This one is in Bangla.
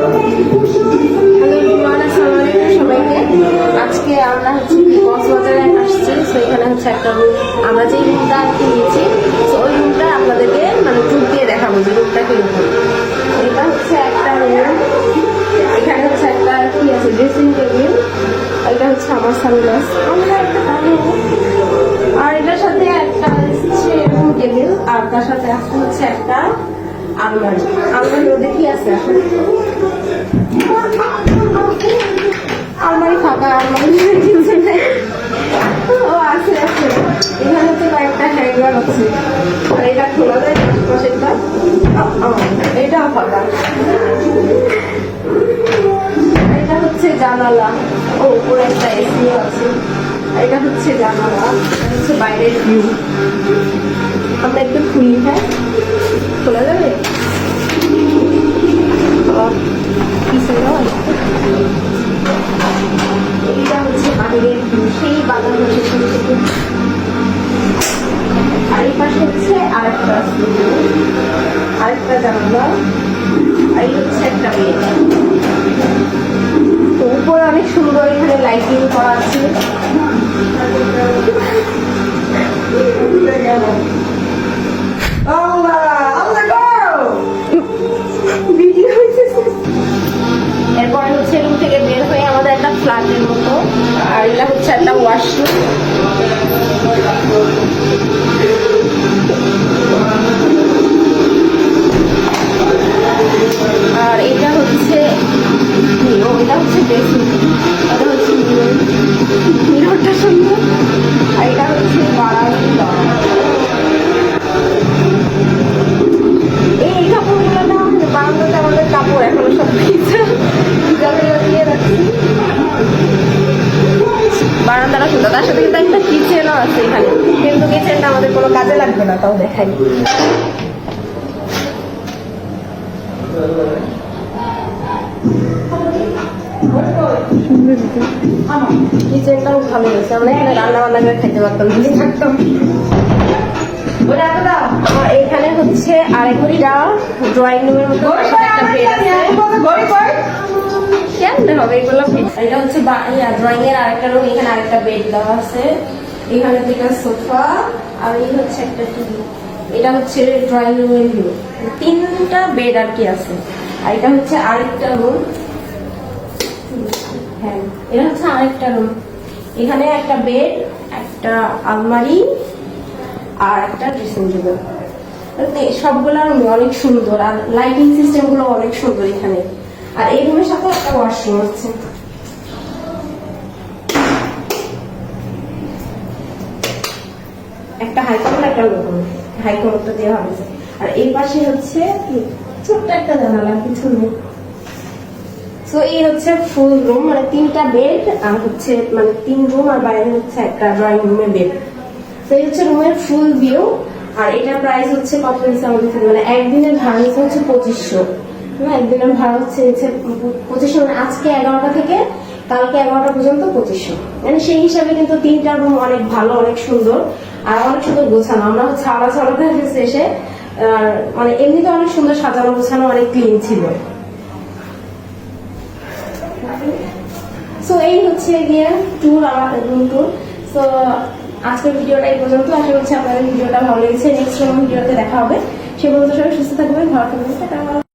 হ্যালো এভরিওয়ান আসসালামু আলাইকুম সবাইকে। আজকে আমরা হচ্ছে কক্সবাজারে আসছি। তো হচ্ছে একটা আমরা যে রুমটা আর কি নিয়েছি ওই রুমটা আপনাদেরকে মানে ট্যুর দিয়ে দেখাবো যে রুমটা কীরকম এটা হচ্ছে একটা রুম এখানে হচ্ছে একটা কি আছে ড্রেসিং টেবিল এটা হচ্ছে আমার সানগ্লাস আর এটার সাথে একটা আর তার সাথে আছে হচ্ছে একটা আলমারি আলমারির মধ্যে কি আছে? আলমারি ফাঁকা, আলমারি কিছু ও, আছে আছে। এখানে হচ্ছে কয়েকটা হ্যাঙ্গার আছে। আর এটা খোলা যায় পাশেরটা? এটাও ফাঁকা। এটা হচ্ছে জানালা। ও, উপরে একটা এসি আছে। এটা হচ্ছে জানালা। হচ্ছে বাইরের ভিউ আমরা একটু খুলি হ্যাঁ? খোলা যাবে? এইটা হচ্ছে বাইরের সেই বাগান হচ্ছে ছোট ছোট। আর এই পাশে হচ্ছে আরেকটা আরেকটা জানলা। আর এই হচ্ছে একটা বেড। তো উপরে অনেক সুন্দর এখানে লাইটিং করা আছে। একটা কিচেনও আছে এখানে। কিন্তু কিচেনটা আমাদের কোনো কাজে লাগবে না, তাও দেখাই। হয়েছে, আমরা এখানে রান্না বান্না করে পারতাম এখানে হচ্ছে আরেকটা ড্রয়িং রুমের মতো। আরেকটা রুম এখানে বেড দেওয়া আছে। এখানে সোফা আর হচ্ছে একটা টিভি এটা হচ্ছে ড্রয়িং রুমের তিনটা বেড আর কি আছে। আর এটা হচ্ছে আরেকটা রুম হ্যাঁ এটা হচ্ছে আরেকটা রুম এখানে একটা বেড একটা আলমারি, আর একটা ড্রেসিং টেবিল সবগুলো অনেক সুন্দর, আর লাইটিং সিস্টেমগুলো অনেক সুন্দর এখানে। আর এই রুমের সাথে একটা ওয়াশরুম আছে। একটা হাই কমন একটা লো কমন হাই কমনটা দেওয়া হয়েছে আর এই পাশে হচ্ছে ছোট্ট একটা জানালা, কিছু নেই। তো এই হচ্ছে ফুল রুম মানে তিনটা বেড আর হচ্ছে মানে তিন রুম আর বাইরে হচ্ছে একটা ড্রয়িং রুমের বেড তো এই হচ্ছে রুমের ফুল ভিউ আর এটার প্রাইস হচ্ছে কত হয়েছে মানে একদিনের ভাড়া হচ্ছে পঁচিশশো। একদিনের ভাড়া হচ্ছে পঁচিশশো আজকে এগারোটা থেকে কালকে এগারোটা পর্যন্ত পঁচিশশো মানে সেই হিসাবে কিন্তু তিনটা রুম অনেক ভালো, অনেক সুন্দর, আর অনেক সুন্দর গোছানো। আমরা ছাড়াতে এসে আর মানে এমনিতে অনেক সুন্দর সাজানো গোছানো, অনেক ক্লিন ছিল। সো এই হচ্ছে গিয়ে ট্যুর আমার রুম ট্যুর সো আজকের ভিডিওটা এই পর্যন্ত। আশা করছি আপনাদের ভিডিওটা ভালো লেগেছে। নেক্সট ভিডিওতে দেখা হবে। সে পর্যন্ত সবাই সুস্থ থাকবেন, ভালো থাকবেন।